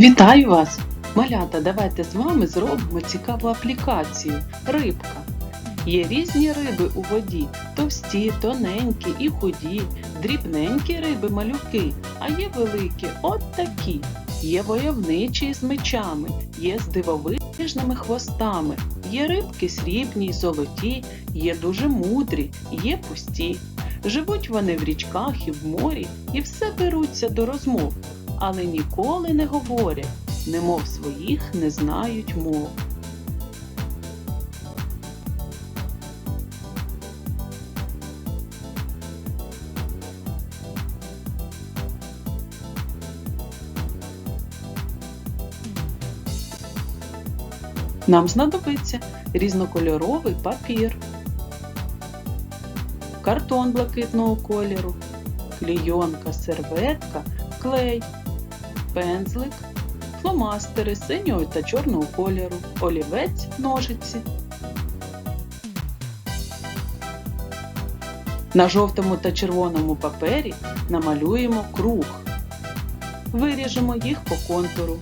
Вітаю вас! Малята, давайте з вами зробимо цікаву аплікацію. Рибка. Є різні риби у воді, товсті, тоненькі і худі, дрібненькі риби малюки, а є великі от такі. Є войовничі з мечами, є з дивовижними хвостами, є рибки срібні й золоті, є дуже мудрі, є пусті. Живуть вони в річках і в морі, і все беруться до розмов, але ніколи не говорять, немов своїх не знають мов. Нам знадобиться різнокольоровий папір, картон блакитного кольору, клійонка, серветка, клей, пензлик, фломастери синього та чорного кольору, олівець, ножиці. На жовтому та червоному папері намалюємо круг. Виріжемо їх по контуру.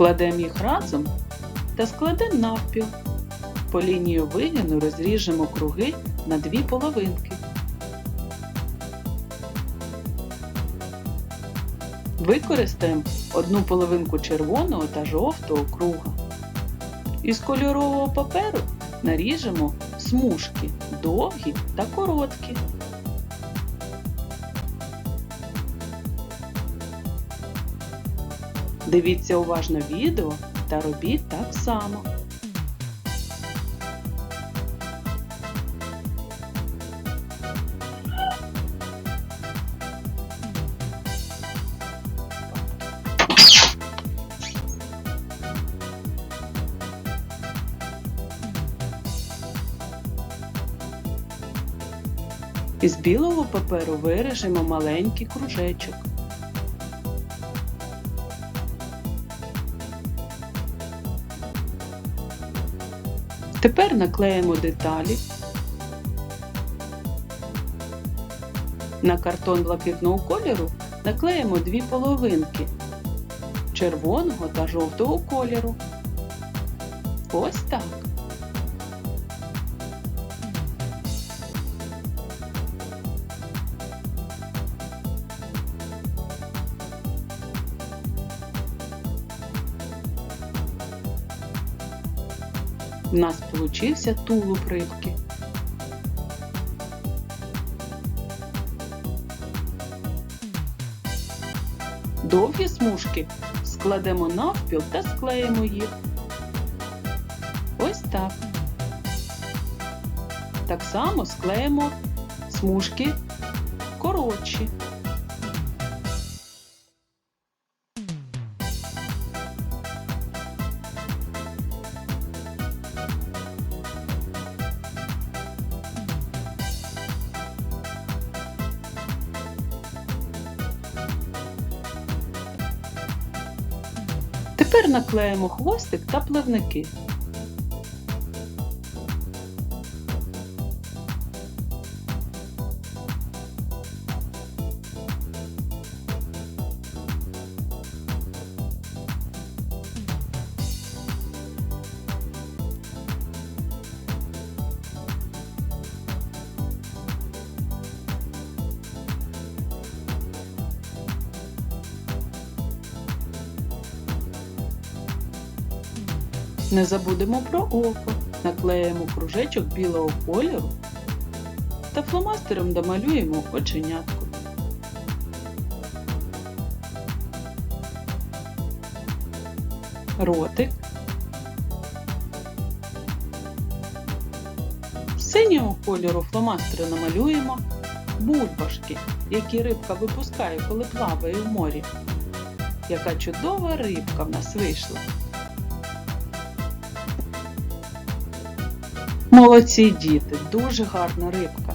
Складемо їх разом та складемо навпіл. По лінію вигину розріжемо круги на дві половинки. Використаємо одну половинку червоного та жовтого круга. Із кольорового паперу наріжемо смужки довгі та короткі. Дивіться уважно відео та робіть так само. Із білого паперу виріжемо маленький кружечок. Тепер наклеїмо деталі. На картон блакитного кольору наклеїмо дві половинки червоного та жовтого кольору. Ось так. У нас получився тулуб рибки. Довгі смужки складемо навпіл та склеїмо їх. Ось так. Так само склеїмо смужки коротші. Тепер наклеїмо хвостик та пливники. Не забудемо про око. Наклеїмо кружечок білого кольору та фломастером домалюємо оченятку. Ротик. Синього кольору фломастером намалюємо бульбашки, які рибка випускає, коли плаває в морі. Яка чудова рибка в нас вийшла. Молодці діти, дуже гарна рибка.